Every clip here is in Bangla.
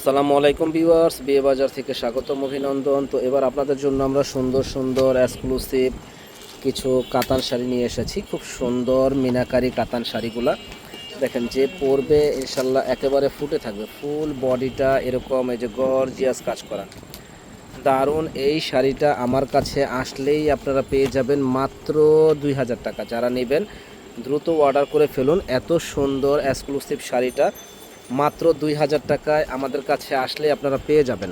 আসসালামু আলাইকুম ভিউয়ার্স, বিয়ে বাজার থেকে স্বাগতম অভিনন্দন। তো এবার আপনাদের জন্য আমরা সুন্দর সুন্দর এক্সক্লুসিভ কিছু কাতান শাড়ি নিয়ে এসেছি। খুব সুন্দর মিনাকারি কাতান শাড়িগুলা। দেখেন, যে পরবে ইনশাল্লাহ একেবারে ফুটে থাকবে। ফুল বডিটা এরকম এই যে গর্জিয়াস কাজ করা। দারুণ এই শাড়িটা আমার কাছে আসলেই আপনারা পেয়ে যাবেন মাত্র দুই হাজার টাকা। যারা নেবেন, দ্রুত অর্ডার করে ফেলুন। এত সুন্দর এক্সক্লুসিভ শাড়িটা। মাত্র দুই হাজার টাকায় আমাদের কাছে আসলে আপনারা পেয়ে যাবেন।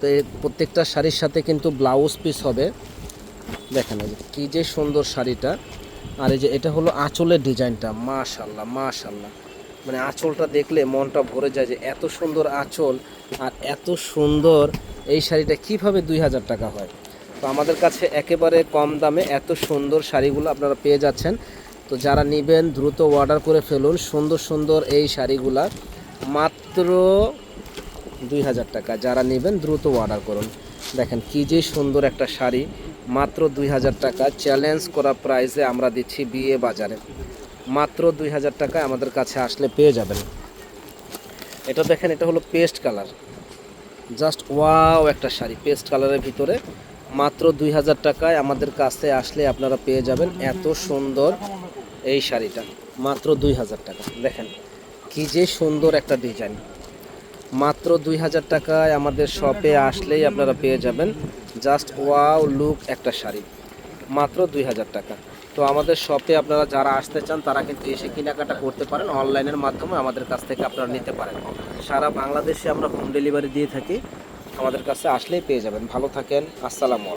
তো এই প্রত্যেকটা শাড়ির সাথে কিন্তু ব্লাউজ পিস হবে। দেখেন কী যে সুন্দর শাড়িটা। আর এই যে এটা হলো আঁচলের ডিজাইনটা। মাশাল্লাহ মাশাল্লাহ। মানে আঁচলটা দেখলে মনটা ভরে যায় যে এত সুন্দর আঁচল আর এত সুন্দর এই শাড়িটা কীভাবে দুই হাজার টাকা হয়। তো আমাদের কাছে একেবারে কম দামে এত সুন্দর শাড়িগুলো আপনারা পেয়ে যাচ্ছেন। তো যারা নেবেন, দ্রুত অর্ডার করে ফেলুন। সুন্দর সুন্দর এই শাড়িগুলা। মাত্র দুই হাজার টাকা। যারা নেবেন, দ্রুত অর্ডার করুন। দেখেন কী যে সুন্দর একটা শাড়ি। মাত্র দুই হাজার টাকা। চ্যালেঞ্জ করা প্রাইসে আমরা দিচ্ছি বিয়ে বাজারে। মাত্র দুই হাজার টাকায় আমাদের কাছে আসলে পেয়ে যাবেন। এটা দেখেন, এটা হলো পেস্ট কালার জাস্ট ওয়াও একটা শাড়ি পেস্ট কালারের ভিতরে। মাত্র দুই হাজার টাকায় আমাদের কাছে আসলে আপনারা পেয়ে যাবেন। এত সুন্দর এই শাড়িটা। মাত্র দুই হাজার টাকা। দেখেন কি যে সুন্দর একটা ডিজাইন মাত্র দুই হাজার টাকায় আমাদের শপে আসলেই আপনারা পেয়ে যাবেন জাস্ট ওয়াও লুক একটা শাড়ি। মাত্র দুই হাজার টাকা। তো আমাদের শপে আপনারা যারা আসতে চান, তারা কিন্তু এসে কেনাকাটা করতে পারেন, অনলাইনের মাধ্যমে আমাদের কাছ থেকে আপনারা নিতে পারেন। সারা বাংলাদেশে আমরা হোম ডেলিভারি দিয়ে থাকি, আমাদের কাছে আসলেই পেয়ে যাবেন। ভালো থাকেন, আসসালামু